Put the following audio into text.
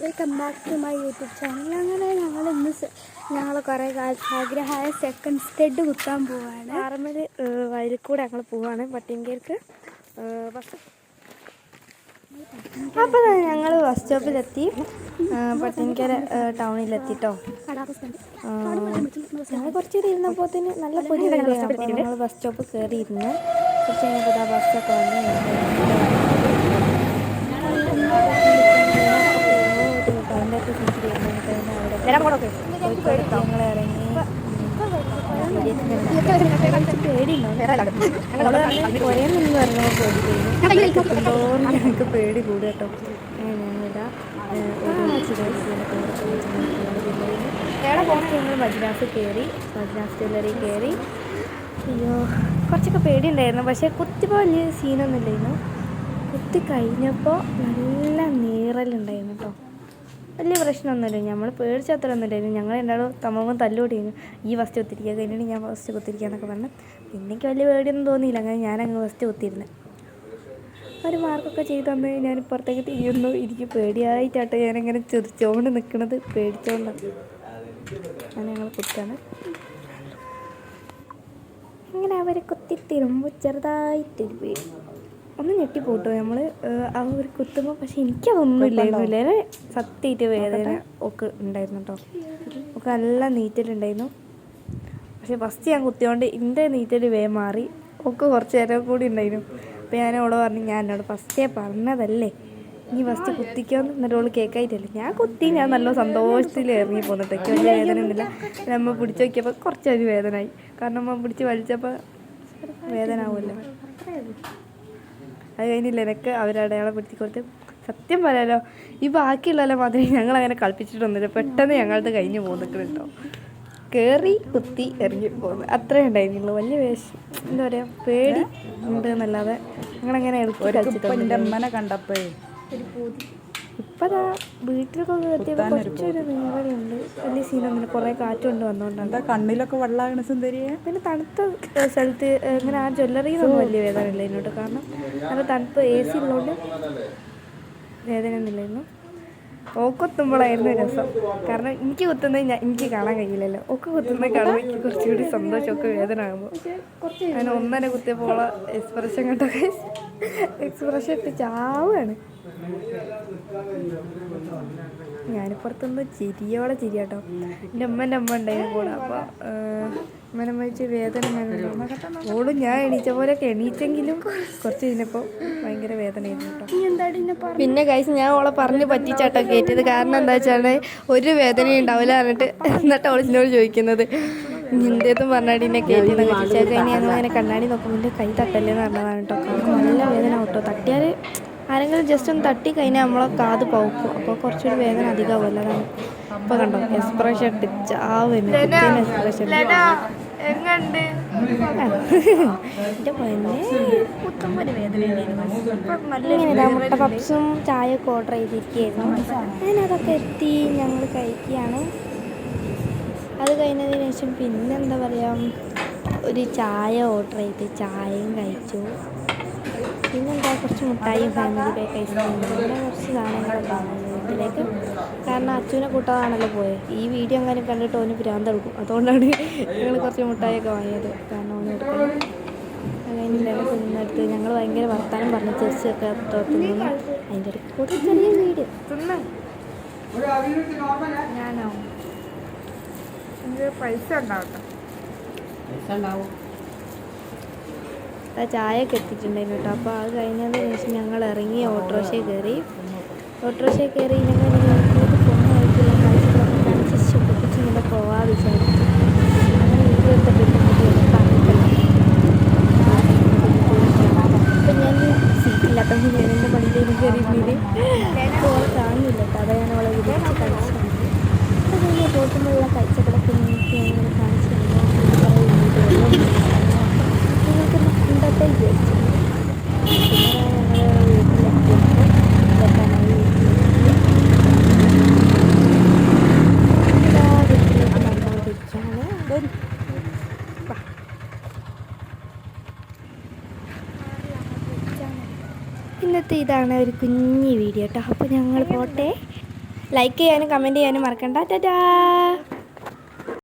Welcome back to my YouTube channel അങ്ങനെ ഞങ്ങൾ ഇന്ന് ഞങ്ങൾ കുറേ കാലത്ത് ആഗ്രഹമായ സെക്കൻഡ് സ്റ്റെഡ് കുത്താൻ പോവാണ്. ആറമ്മൽ വയലിൽ കൂടെ ഞങ്ങൾ പോവാണ് പട്ടിയങ്കേർക്ക് ബസ് അപ്പോൾ ഞങ്ങൾ ബസ് സ്റ്റോപ്പിലെത്തി പട്ടിയങ്കര ടൗണിലെത്തി കേട്ടോ ഞങ്ങൾ കുറച്ച് ഇരുന്നപ്പോൾ നല്ല പൊരി ഞങ്ങൾ ബസ് സ്റ്റോപ്പ് കയറിയിരുന്നു കുറച്ച് കഴിഞ്ഞപ്പോൾ ആ ബസ്സൊക്കെ വന്ന് പേടി ഞങ്ങൾക്ക് പേടി. കൂടും കേട്ടോ ഞങ്ങളിതാ ഞങ്ങൾ മദ്രാസ് കയറി മദ്രാസ് ജ്വല്ലറി കയറി അയ്യോ കുറച്ചൊക്കെ പേടിയുണ്ടായിരുന്നു. പക്ഷേ കുത്തിപ്പോൾ വലിയ സീനൊന്നും ഇല്ലായിരുന്നു കുത്തി കഴിഞ്ഞപ്പോൾ നല്ല നീറലുണ്ടായിരുന്നു കേട്ടോ. വലിയ പ്രശ്നമൊന്നുമില്ല. നമ്മൾ പേടിച്ച അത്ര ഞങ്ങൾ രണ്ടാളും തമ്മും തല്ലുകൂടിയിരുന്നു ഈ വസ്തു കുത്തിരിക്കുക കഴിഞ്ഞിട്ട് ഞാൻ വസ്തു കുത്തിരിക്കുക എന്നൊക്കെ പറഞ്ഞു. പിന്നെ എനിക്ക് വലിയ പേടിയൊന്നും തോന്നിയില്ല. അങ്ങനെ അങ്ങ് ഫസ്റ്റ് കുത്തിയിരുന്നു. ഒരു മാർക്കൊക്കെ ചെയ്ത് തന്ന് ഞാൻ പുറത്തേക്ക് തിരിയുന്നു. എനിക്ക് പേടിയായിട്ടാട്ടോ ഞാനിങ്ങനെ ചെറിച്ചോണ്ട് നിൽക്കുന്നത് പേടിച്ചോണ്ടാണ് അങ്ങനെ ഞങ്ങൾ കുത്താണ്. അങ്ങനെ അവർ കുത്തി തിരുമ്പോൾ ചെറുതായിട്ടൊരു പേടി. ഒന്ന് ഞെട്ടിപ്പോട്ടോ. നമ്മൾ അവർ കുത്തുമ്പോൾ പക്ഷെ എനിക്കതൊന്നും ഇല്ലായിരുന്നില്ല സത്യമായിട്ട് വേദന ഒക്കെ ഉണ്ടായിരുന്നു കേട്ടോ ഒക്കെ നല്ല നീറ്റലുണ്ടായിരുന്നു പക്ഷെ ഫസ്റ്റ് ഞാൻ കുത്തിയോണ്ട് എന്റെ നീറ്റൽ വേ മാറി. ഒക്കെ കുറച്ച് നേരം കൂടി ഉണ്ടായിരുന്നു. അപ്പോൾ ഞാൻ അവളെ പറഞ്ഞു ഞാൻ എന്നോട് ഫസ്റ്റേ പറഞ്ഞതല്ലേ? നീ ഫസ്റ്റ് കുത്തിക്കോന്ന് എന്നിട്ട് അവൾ കേൾക്കായിട്ടല്ലേ ഞാൻ കുത്തി ഞാൻ നല്ല സന്തോഷത്തിൽ ഇറങ്ങി പോന്നിട്ടൊക്കെ വലിയ വേദന ഒന്നുമില്ല. നമ്മൾ പിടിച്ചു നോക്കിയപ്പോൾ കുറച്ചൊരു വേദനയായി കാരണം നമ്മൾ പിടിച്ച് വലിച്ചപ്പോൾ വേദന ആവുമല്ലോ. അത് കഴിഞ്ഞില്ല? എനിക്ക് അവരടയാളം പെടുത്തി കൊടുത്ത് സത്യം പറയാലോ ഈ ബാക്കിയുള്ള മാതിരി ഞങ്ങൾ അങ്ങനെ കളിപ്പിച്ചിട്ടൊന്നുമില്ല. പെട്ടെന്ന് ഞങ്ങളത് കഴിഞ്ഞ് പോകുന്നുണ്ടോ കയറി കുത്തി ഇറങ്ങി പോകുന്നു അത്രേ ഉണ്ടായിരുന്നുള്ളൂ. വലിയ വേഷം. എന്താ പറയുക പേടി ഉണ്ട് എന്നല്ലാതെ ഞങ്ങളങ്ങനെ എളുപ്പം കളിച്ചിട്ടൊന്നുമില്ല. അമ്മനെ കണ്ടപ്പോഴേ ഇപ്പതാ വീട്ടിലൊക്കെ എത്തിയപ്പോൾ കുറച്ചൊരു നീളമുണ്ട് വലിയ സീനൊന്നുമില്ല കുറേ കാറ്റുണ്ട് വന്നുകൊണ്ടാണ് കണ്ണിലൊക്കെ വെള്ളമാണ് സുന്ദരിയെ? പിന്നെ തണുത്ത സ്ഥലത്ത് ഇങ്ങനെ ആ ജ്വല്ലറിയിലൊന്നും വലിയ വേദന ഇല്ല ഇതിനോട്ട് കാരണം നല്ല തണുപ്പ് എ സി ഉള്ളതുകൊണ്ട് വേദന ഒന്നുമില്ലായിരുന്നു ഓക്കൊത്തുമ്പോഴായിരുന്നു രസം. കാരണം എനിക്ക് കുത്തുന്നത് എനിക്ക് കാണാൻ കഴിയില്ലല്ലോ. ഒക്കെ കുത്തുന്നത് കാണുമ്പോൾ എനിക്ക് കുറച്ചുകൂടി സന്തോഷമൊക്കെ വേദന ആകുമ്പോൾ അങ്ങനെ ഒന്നര കുത്തിയപ്പോൾ എക്സ്പ്രഷൻ കണ്ടൊക്കെ എക്സ്പ്രഷൻ ഇട്ട് ചാവാണ്. ഞാനിപ്പുറത്തുനിന്ന് ചിരിയോടെ ചിരിയാട്ടോ. എന്റെ അമ്മന്റെ അമ്മ ഉണ്ടായിരുന്നു കൂടെ. അപ്പോൾ മരിച്ച് വേദന ഓടും ഞാൻ എണീച്ച പോലെയൊക്കെ എണീച്ചെങ്കിലും കുറച്ച് കഴിഞ്ഞപ്പോൾ ഭയങ്കര വേദനയായിരുന്നു എന്നെ പിന്നെ കഴിച്ച് ഞാൻ ഓളെ പറഞ്ഞ് പറ്റിച്ചാട്ടോ കയറ്റിയത് കാരണം എന്താ വെച്ചാൽ ഒരു വേദനയും ഉണ്ടാവില്ല പറഞ്ഞിട്ട് എന്നിട്ട് ഓളിനോട് ചോദിക്കുന്നത്. നിന്റേതും പറഞ്ഞാടി എന്നെ കയറ്റിയെന്നൊക്കെ ചോദിച്ചാൽ കഴിഞ്ഞ് ഞങ്ങൾ അങ്ങനെ കണ്ണാടി നോക്കുമ്പോൾ കൈ കൈ തട്ടല്ലേന്ന് പറഞ്ഞതാണ് കേട്ടോ. കാരണം നല്ല വേദന കേട്ടോ. തട്ടിയാൽ ആരെങ്കിലും ജസ്റ്റ് ഒന്ന് തട്ടി കഴിഞ്ഞാൽ നമ്മളെ കാത് പൗക്കും. അപ്പോൾ കുറച്ചൊരു വേദന അധികമാവുമല്ലോ അതാണ്. ഇപ്പം കണ്ടോ എക്സ്പ്രഷൻ ഇട്ട് ചാവുന്നു എക്സ്പ്രഷൻ എങ്ങണ്ട് എന്റെ പൊന്നെ. കുത്തുമ്പോൾ ഒരു വേദന ഇങ്ങനെ മുട്ട പപ്സും ചായ ഒക്കെ ഓർഡർ ചെയ്തിരിക്കുകയായിരുന്നു. അങ്ങനെ അതൊക്കെ എത്തി ഞങ്ങൾ കഴിക്കുകയാണ്. അത് കഴിഞ്ഞതിന് ശേഷം പിന്നെന്താ പറയുക ഒരു ചായ ഓർഡർ ചെയ്ത് ചായയും കഴിച്ചു. പിന്നെന്താ കുറച്ച് മുട്ടായും ഫാമിലി പാക്ക് ഐസ്ക്രീം പിന്നെ കുറച്ച് സാധനങ്ങളൊക്കെ വീട്ടിലേക്ക് കാരണം അച്ഛനെ കൂട്ടാതാണല്ലോ പോയത് ഈ വീഡിയോ അങ്ങനെ കണ്ടിട്ട് ഓന് ഭ്രാന്തെടുക്കും അതുകൊണ്ടാണ് ഞങ്ങൾ കുറച്ച് മുട്ടായൊക്കെ വാങ്ങിയത്. കാരണം ഓന് എടുക്കാൻ അങ്ങനെ തിന്നെടുത്ത് ഞങ്ങൾ ഭയങ്കര വർത്താനം പറഞ്ഞ് ചെറിച്ചൊക്കെ തിന്നു അതിന്റെ ഇടയ്ക്ക് കൂടെ ചെറിയ വീട്. ഞാനോ? പൈസ ഉണ്ടാവട്ടെ. ആ ചായയൊക്കെ എത്തിയിട്ടുണ്ടായിരുന്നു കേട്ടോ. അപ്പോൾ അത് കഴിഞ്ഞതിന് ശേഷം ഞങ്ങൾ ഇറങ്ങി ഓട്ടോറിക്ഷയിൽ കയറി. ഓട്ടോറിക്ഷയിൽ കയറി ഞങ്ങൾ കാഴ്ചകളൊക്കെ ശുഭിച്ച് ഇങ്ങനെ പോവാ വിചാരിച്ചു. കാണുന്നില്ല ഞാൻ അവളെ വിളിച്ച് കളിച്ചു അപ്പോൾ ഞാൻ ബോട്ടുമുള്ള കാഴ്ചകളൊക്കെ നിങ്ങൾക്ക് ഞാൻ കാണിച്ചു തന്നു നിങ്ങൾക്ക് കണ്ടത്തെ വിചാരിച്ചു പിന്നെ ഞങ്ങൾ വീട്ടിലെത്തിയപ്പോൾ ഇതൊക്കെയാണ് വീട്ടിലേക്ക് വന്നുകൊണ്ടിരിക്കുകയാണ് വരും വാ. ഇന്നത്തെ ഇത് ഇതാണ് ഒരു കുഞ്ഞി വീഡിയോ കേട്ടോ. അപ്പോൾ ഞങ്ങൾ പോട്ടെ. ലൈക്ക് ചെയ്യാനും കമന്റ് ചെയ്യാനും മറക്കണ്ട. ടാറ്റാ